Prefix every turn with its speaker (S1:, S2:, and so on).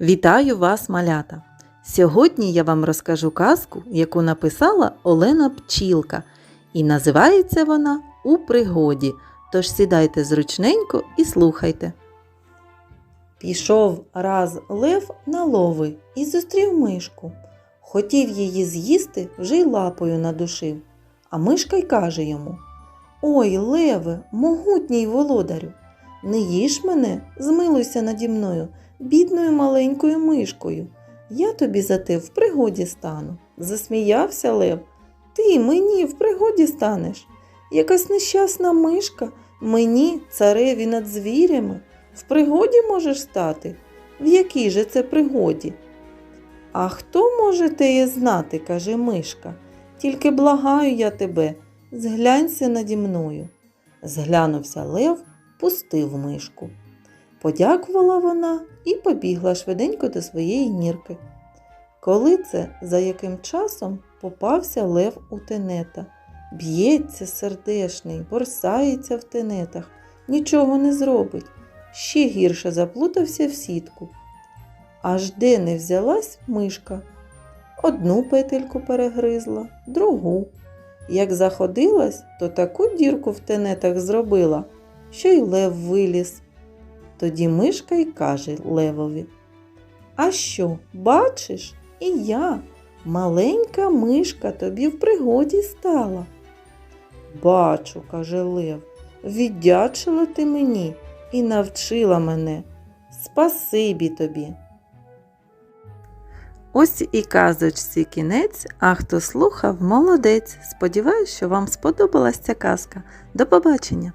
S1: Вітаю вас, малята! Сьогодні я вам розкажу казку, яку написала Олена Пчілка, і називається вона У пригоді. Тож сідайте зручненько і слухайте. Пішов раз лев на лови і зустрів мишку. Хотів її з'їсти, вже й лапою надушив. А мишка й каже йому: Ой, леве, могутній володарю, не їж мене, змилуйся наді мною, бідною маленькою мишкою. Я тобі за те в пригоді стану. Засміявся Лев. Ти мені в пригоді станеш. Якась нещасна мишка, мені, цареві над звірями, в пригоді можеш стати? В якій же це пригоді? А хто може теє знати, каже мишка. Тільки благаю я тебе, зглянься наді мною. Зглянувся Лев, пустив мишку. Подякувала вона і побігла швиденько до своєї нірки. Коли це за яким часом попався лев у тенета, б'ється сердешний, борсається в тенетах, нічого не зробить, ще гірше заплутався в сітку. Аж де не взялась мишка. Одну петельку перегризла, другу. Як заходилась, то таку дірку в тенетах зробила, що й лев виліз. Тоді мишка й каже левові. А що, бачиш, і я, маленька мишка, тобі в пригоді стала. Бачу, каже Лев, віддячила ти мені і навчила мене. Спасибі тобі. Ось і казочці кінець, а хто слухав, молодець. Сподіваюсь, що вам сподобалась ця казка. До побачення!